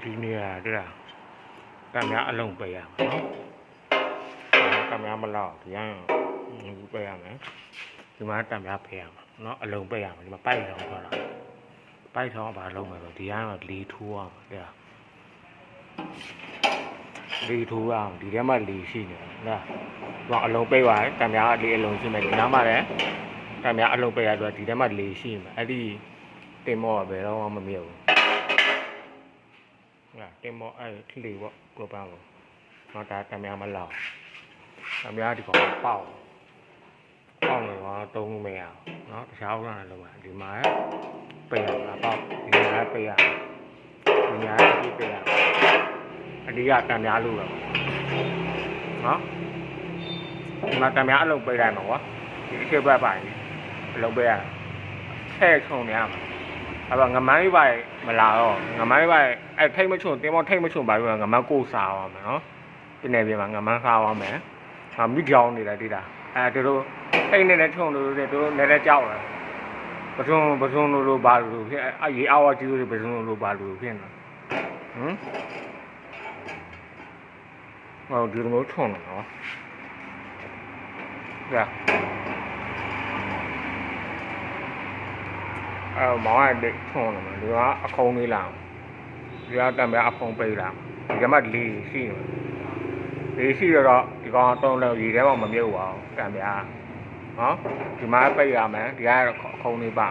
ဒီနေရာတွေ့လားကံများအလုံးပေးရမှာနော်ကံများမလောက်ဒီကဘူးပေးရမယ်ဒီမှာတံများပေးရမှာနော်အလုံးပေးရမှာဒီမှာပိုက်ထောင်ထွက်လာပိုက်ထောင်ဘာလုံးမယ်ဆိုဒီကတော့လီထိုးရမှာတွေ့လားလီထိုးရအောင်ဒီထဲမှာလီရှိနေတယ်နော်တော့အလုံးပေးပါတယ်တံများလီအလုံးရှိမယ်ဒီနားမှာလည်းတံများအလုံးပေးရတော့ဒီထဲမှာလီရှိမယ်အဲ့ဒီတင်မောကဘယ်တော့မှမမြုပ်ဘူး လာတင်မောအဲ့ထလီပေါ့ကိုပန်းကိုတော့ဒါတမယာမလောက်တမယာဒီကောင်ပေါက်ပေါက်နေတော့တုံးလို့မရအောင်နော်တခြားဥစ္စာနဲ့လုံးပါဒီမှာပိတ်ရတာပေါက်ဒီမှာပိတ်ရဒီမှာပိတ်ရအဓိကတမယာလို့ပဲနော်ဒီမှာတမယာအလုပ်ပိတ်လိုက်မှာကွာဒီတစ်ချက်ပဲပါရင်အလုပ်ပိတ်ရအဲ့ခုံနေရမှာ အဲ့တော့ငမိုင်းပိုင်မလာတော့ငမိုင်းပိုင်အဲ့ထိတ်မချုံတင်းမောထိတ်မချုံပါဘူးငမန်းကိုစားအောင်မယ်နော်ဒီနေ့ပြင်မှာငမန်းစားအောင်မယ်ဟာမိကြောင်နေတယ်တိတာအဲ့တို့တို့ထိတ်နေတဲ့ချုံတို့တို့တို့လည်းကြောက်တယ်ပစုံပစုံတို့လိုပါလို့ဖြစ်အဲ့ရေအောက်ကြီးတို့ပစုံလိုပါလို့ဖြစ်နေဟမ်ဟောဒီလိုထုံနေနော်ကြ အဲ့မောင်ကလက်ထုံနေမှာဒီကအခုံးလေးလာဒီကတံမြအခုံးပိတ်လာဒီကမှလီရှိနေလီရှိတော့ဒီကောင်တော့လည်းရေထဲမှာမမြုပ်ပါဘူးတံမြနော်ဒီမှာပိတ်ရမယ်ဒီကတော့ခုံးလေးပါ